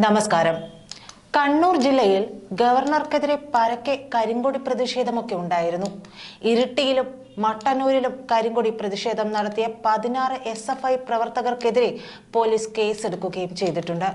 नमस्कार കണ്ണൂർ ജില്ലയിൽ ഗവർണർക്കെതിരെ പരക്കെ കരിങ്കൊടി പ്രതിഷേധമൊക്കെ ഉണ്ടായിരുന്നു. ഇരിട്ടിയിലും മട്ടന്നൂരിലും കരിങ്കൊടി പ്രതിഷേധം നടത്തിയ പതിനാറ് എസ് എഫ് ഐ പ്രവർത്തകർക്കെതിരെ പോലീസ് കേസെടുക്കുകയും ചെയ്തിട്ടുണ്ട്.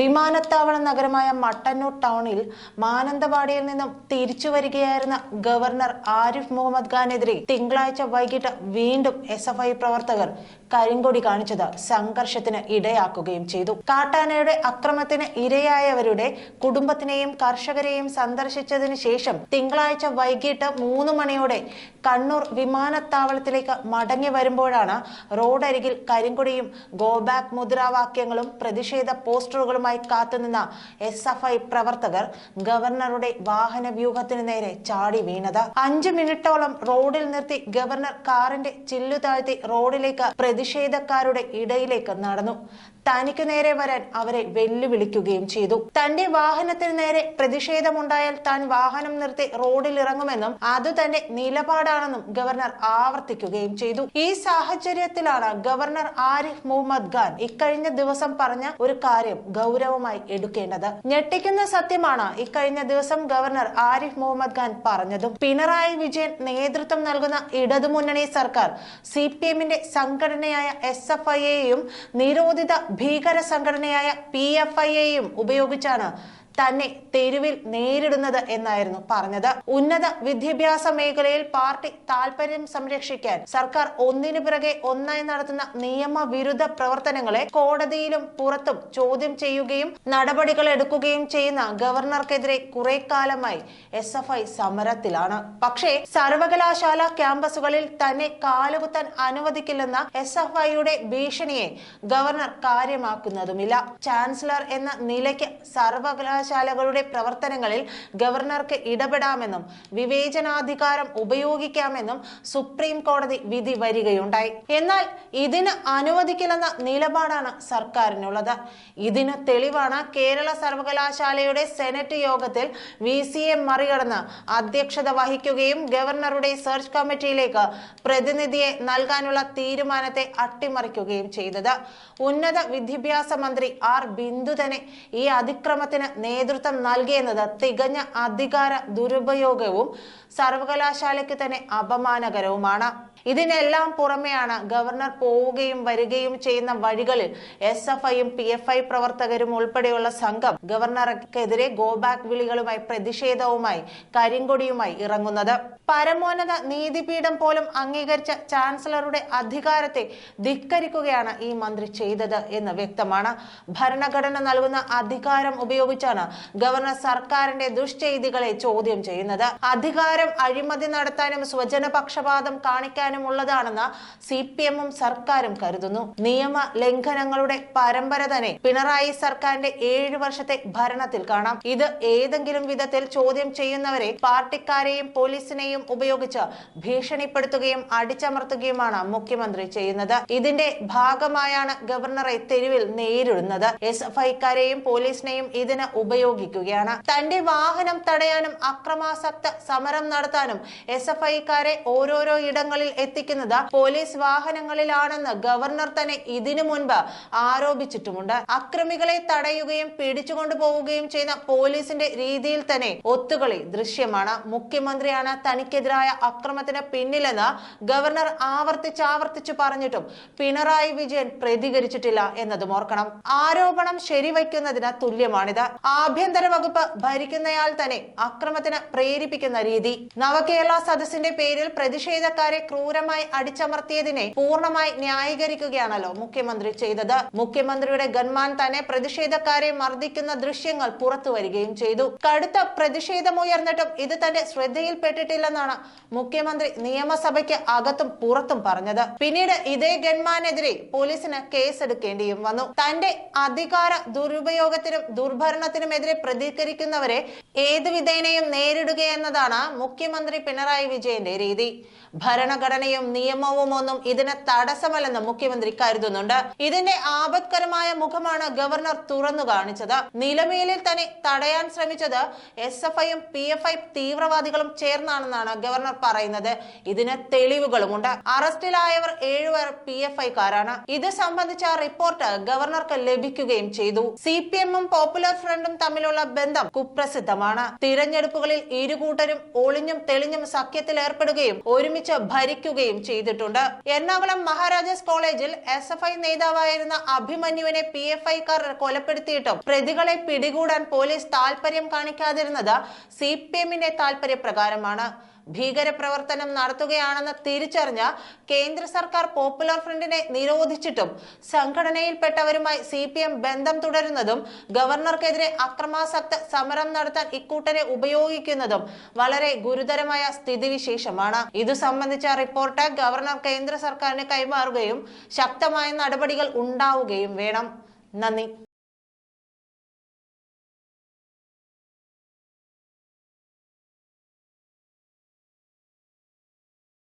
വിമാനത്താവള നഗരമായ മട്ടന്നൂർ ടൗണിൽ മാനന്തവാടിയിൽ നിന്നും തിരിച്ചു വരികയായിരുന്ന ഗവർണർ ആരിഫ് മുഹമ്മദ് ഖാനെതിരെ തിങ്കളാഴ്ച വൈകിട്ട് വീണ്ടും എസ് എഫ് ഐ പ്രവർത്തകർ കരിങ്കൊടി കാണിച്ചത് സംഘർഷത്തിന് ഇടയാക്കുകയും ചെയ്തു. കാട്ടാനയുടെ അക്രമത്തിന് ഇരയായവരുടെ കുടുംബത്തിനെയും കർഷകരെയും സന്ദർശിച്ചതിന് ശേഷം തിങ്കളാഴ്ച വൈകിട്ട് മൂന്ന് മണിയോടെ കണ്ണൂർ വിമാനത്താവളത്തിലേക്ക് മടങ്ങി വരുമ്പോഴാണ് റോഡരികിൽ കരിങ്കൊടിയും ഗോ ബാക്ക് മുദ്രാവാക്യങ്ങളും പ്രതിഷേധ പോസ്റ്ററുകളുമായി കാത്തുനിന്ന എസ് എഫ് ഐ പ്രവർത്തകർ ഗവർണറുടെ വാഹന വ്യൂഹത്തിന് നേരെ ചാടി വീണത്. അഞ്ച് മിനിറ്റോളം റോഡിൽ നിർത്തി ഗവർണർ കാറിന്റെ ചില്ലു താഴ്ത്തി റോഡിലേക്ക് പ്രതിഷേധക്കാരുടെ ഇടയിലേക്ക് നടന്നു. തനിക്ക് നേരെ വരാൻ അവരെ വെല്ലുവിളിക്കുകയും ചെയ്തു. തന്റെ വാഹനത്തിന് നേരെ പ്രതിഷേധമുണ്ടായാൽ താൻ വാഹനം നിർത്തി റോഡിൽ ഇറങ്ങുമെന്നും അത് തന്റെ നിലപാടാണെന്നും ഗവർണർ ആവർത്തിക്കുകയും ചെയ്തു. ഈ സാഹചര്യത്തിലാണ് ഗവർണർ ആരിഫ് മുഹമ്മദ് ഖാൻ ഇക്കഴിഞ്ഞ ദിവസം പറഞ്ഞ ഒരു കാര്യം ഗൗരവമായി എടുക്കേണ്ടത്. ഞെട്ടിക്കുന്ന സത്യമാണ് ഇക്കഴിഞ്ഞ ദിവസം ഗവർണർ ആരിഫ് മുഹമ്മദ് ഖാൻ പറഞ്ഞതും. പിണറായി വിജയൻ നേതൃത്വം നൽകുന്ന ഇടതുമുന്നണി സർക്കാർ സി പി എമ്മിന്റെ സംഘടനയായ എസ് എഫ് ഐയെയും നിരോധിത ഭീകര സംഘടനയായ പി എഫ് ഐയെയും ഉപയോഗിച്ചാണ് തന്നെ തെരുവിൽ നേരിടുന്നത് എന്നായിരുന്നു പറഞ്ഞത്. ഉന്നത വിദ്യാഭ്യാസ മേഖലയിൽ പാർട്ടി താൽപര്യം സംരക്ഷിക്കാൻ സർക്കാർ ഒന്നിനു പിറകെ ഒന്നായി നടത്തുന്ന നിയമവിരുദ്ധ പ്രവർത്തനങ്ങളെ കോടതിയിലും പുറത്തും ചോദ്യം ചെയ്യുകയും നടപടികൾ എടുക്കുകയും ചെയ്യുന്ന ഗവർണർക്കെതിരെ കുറെ കാലമായി എസ് എഫ് ഐ സമരത്തിലാണ്. പക്ഷേ സർവകലാശാല ക്യാമ്പസുകളിൽ തന്നെ കാലുകുത്താൻ അനുവദിക്കില്ലെന്ന എസ് എഫ് ഐയുടെ ഭീഷണിയെ ഗവർണർ കാര്യമാക്കുന്നതുമില്ല. ചാൻസലർ എന്ന നിലയ്ക്ക് സർവകലാശാലകളുടെ പ്രവർത്തനങ്ങളിൽ ഗവർണർക്ക് ഇടപെടാമെന്നും വിവേചനാധികാരം ഉപയോഗിക്കാമെന്നും സുപ്രീം കോടതി വിധി വരികയുണ്ടായി. എന്നാൽ ഇതിന് അനുവദിക്കില്ലെന്ന നിലപാടാണ് സർക്കാരിനുള്ളത്. ഇതിന് തെളിവാണ് കേരള സർവകലാശാലയുടെ സെനറ്റ് യോഗത്തിൽ വി സി എ മറികടന്ന് അധ്യക്ഷത വഹിക്കുകയും ഗവർണറുടെ സെർച്ച് കമ്മിറ്റിയിലേക്ക് പ്രതിനിധിയെ നൽകാനുള്ള തീരുമാനത്തെ അട്ടിമറിക്കുകയും ചെയ്തത്. ഉന്നത വിദ്യാഭ്യാസ മന്ത്രി ആർ ബിന്ദു തന്നെ ഈ അതിക്രമത്തിന് നേതൃത്വം നൽകിയെന്നത് തികഞ്ഞ അധികാര ദുരുപയോഗവും സർവകലാശാലയ്ക്ക് തന്നെ അപമാനകരവുമാണ്. ഇതിനെല്ലാം പുറമെയാണ് ഗവർണർ പോവുകയും വരികയും ചെയ്യുന്ന വഴികളിൽ എസ് എഫ് ഐയും പി എഫ് ഐ പ്രവർത്തകരും ഉൾപ്പെടെയുള്ള സംഘം ഗവർണർക്കെതിരെ ഗോ ബാക്ക് വിളികളുമായി പ്രതിഷേധവുമായി കരിങ്കൊടിയുമായി ഇറങ്ങുന്നത്. പരമോന്നത നീതിപീഠം പോലും അംഗീകരിച്ച ചാൻസലറുടെ അധികാരത്തെ ധിക്കരിക്കുകയാണ് ഈ മന്ത്രി ചെയ്തത് എന്ന് വ്യക്തമാണ്. ഭരണഘടന നൽകുന്ന അധികാരം ഉപയോഗിച്ചാണ് ഗവർണർ സർക്കാരിന്റെ ദുഷ്ചെയ്തികളെ ചോദ്യം ചെയ്യുന്നത്. അധികാരം അഴിമതി നടത്താനും സ്വജനപക്ഷപാതം കാണിക്കാനും ഉള്ളതാണെന്ന് സി പി എമ്മും സർക്കാരും കരുതുന്നു. നിയമ ലംഘനങ്ങളുടെ പരമ്പര തന്നെ പിണറായി സർക്കാരിന്റെ ഏഴ് വർഷത്തെ ഭരണത്തിൽ കാണാം. ഇത് ഏതെങ്കിലും വിധത്തിൽ ചോദ്യം ചെയ്യുന്നവരെ പാർട്ടിക്കാരെയും പോലീസിനെയും ഉപയോഗിച്ച് ഭീഷണിപ്പെടുത്തുകയും അടിച്ചമർത്തുകയുമാണ് മുഖ്യമന്ത്രി ചെയ്യുന്നത്. ഇതിന്റെ ഭാഗമായാണ് ഗവർണറെ തെരുവിൽ നേരിടുന്നത്. എസ് എഫ് ഐക്കാരെയും പോലീസിനെയും ഇതിന് ഉപയോഗിക്കുകയാണ്. തന്റെ വാഹനം തടയാനും അക്രമാസക്ത സമരം നടത്താനും എസ് എഫ് ഐക്കാരെ ഓരോരോ ഇടങ്ങളിൽ എത്തിക്കുന്നത് പോലീസ് വാഹനങ്ങളിലാണെന്ന് ഗവർണർ തന്നെ ഇതിനു മുൻപ് ആരോപിച്ചിട്ടുമുണ്ട്. അക്രമികളെ തടയുകയും പിടിച്ചുകൊണ്ടു പോവുകയും ചെയ്യുന്ന പോലീസിന്റെ രീതിയിൽ തന്നെ ഒത്തുകളി ദൃശ്യമാണ്. മുഖ്യമന്ത്രിയാണ് തനിക്കെതിരായ അക്രമത്തിന് പിന്നിലെന്ന് ഗവർണർ ആവർത്തിച്ചാവർത്തിച്ചു പറഞ്ഞിട്ടും പിണറായി വിജയൻ പ്രതികരിച്ചിട്ടില്ല എന്നതും ഓർക്കണം. ആരോപണം ശരിവയ്ക്കുന്നതിന് തുല്യമാണിത്. ആഭ്യന്തര വകുപ്പ് ഭരിക്കുന്നയാൾ തന്നെ അക്രമത്തിന് പ്രേരിപ്പിക്കുന്ന രീതി. നവകേരള സദസ്സിന്റെ പേരിൽ പ്രതിഷേധക്കാരെ ക്രൂരമായി അടിച്ചമർത്തിയതിനെ പൂർണമായി ന്യായീകരിക്കുകയാണല്ലോ മുഖ്യമന്ത്രി ചെയ്തത്. മുഖ്യമന്ത്രിയുടെ ഗൺമാൻ തന്നെ പ്രതിഷേധക്കാരെ മർദ്ദിക്കുന്ന ദൃശ്യങ്ങൾ പുറത്തു വരികയും ചെയ്തു. കടുത്ത പ്രതിഷേധമുയർന്നിട്ടും ഇത് തന്റെ ശ്രദ്ധയിൽപ്പെട്ടിട്ടില്ലെന്നാണ് മുഖ്യമന്ത്രി നിയമസഭയ്ക്ക് അകത്തും പുറത്തും പറഞ്ഞത്. പിന്നീട് ഇതേ ഗൺമാനെതിരെ പോലീസിന് കേസെടുക്കേണ്ടിയും വന്നു. തന്റെ അധികാര ദുരുപയോഗത്തിനും ദുർഭരണത്തിനും സർക്കാരിനുമെതിരെ പ്രതികരിക്കുന്നവരെ ഏത് വിധേനയും നേരിടുകയെന്നതാണ് മുഖ്യമന്ത്രി പിണറായി വിജയന്റെ രീതി. ഭരണഘടനയും നിയമവും ഒന്നും ഇതിന് തടസ്സമല്ലെന്ന് മുഖ്യമന്ത്രി കരുതുന്നുണ്ട്. ഇതിന്റെ ആപത്കരമായ മുഖമാണ് ഗവർണർ തുറന്നു കാണിച്ചത്. നിലമേലിൽ തന്നെ തടയാൻ ശ്രമിച്ചത് എസ് എഫ് ഐയും പി എഫ് ഐ തീവ്രവാദികളും ചേർന്നാണെന്നാണ് ഗവർണർ പറയുന്നത്. ഇതിന് തെളിവുകളുമുണ്ട്. അറസ്റ്റിലായവർ ഏഴുപേർ പി എഫ് ഐക്കാരാണ്. ഇത് സംബന്ധിച്ച റിപ്പോർട്ട് ഗവർണർക്ക് ലഭിക്കുകയും ചെയ്തു. സി പി എമ്മും പോപ്പുലർ ഫ്രണ്ടും തമ്മിലുള്ള ബന്ധം കുപ്രസിദ്ധമാണ്. തിരഞ്ഞെടുപ്പുകളിൽ ഇരുകൂട്ടരും ഒളിഞ്ഞും തെളിഞ്ഞും സഖ്യത്തിൽ ഏർപ്പെടുകയും ഒരുമിച്ച് ഭരിക്കുകയും ചെയ്തിട്ടുണ്ട്. എറണാകുളം മഹാരാജാസ് കോളേജിൽ എസ് എഫ് ഐ നേതാവായിരുന്ന അഭിമന്യുവിനെ പി എഫ് ഐക്കാർ കൊലപ്പെടുത്തിയിട്ടും പ്രതികളെ പിടികൂടാൻ പോലീസ് താല്പര്യം കാണിക്കാതിരുന്നത് സി പി എമ്മിന്റെ താല്പര്യപ്രകാരമാണ് ഭീകരപ്രവർത്തനം നടത്തുകയാണെന്ന് തിരിച്ചറിഞ്ഞ കേന്ദ്ര സർക്കാർ പോപ്പുലർ ഫ്രണ്ടിനെ നിരോധിച്ചിട്ടും സംഘടനയിൽപ്പെട്ടവരുമായി സി പി എം ബന്ധം തുടരുന്നതും ഗവർണർക്കെതിരെ അക്രമാസക്ത സമരം നടത്താൻ ഇക്കൂട്ടരെ ഉപയോഗിക്കുന്നതും വളരെ ഗുരുതരമായ സ്ഥിതിവിശേഷമാണ്. ഇതു സംബന്ധിച്ച റിപ്പോർട്ട് ഗവർണർ കേന്ദ്ര സർക്കാരിന് കൈമാറുകയും ശക്തമായ നടപടികൾ ഉണ്ടാവുകയും വേണം. നന്ദി.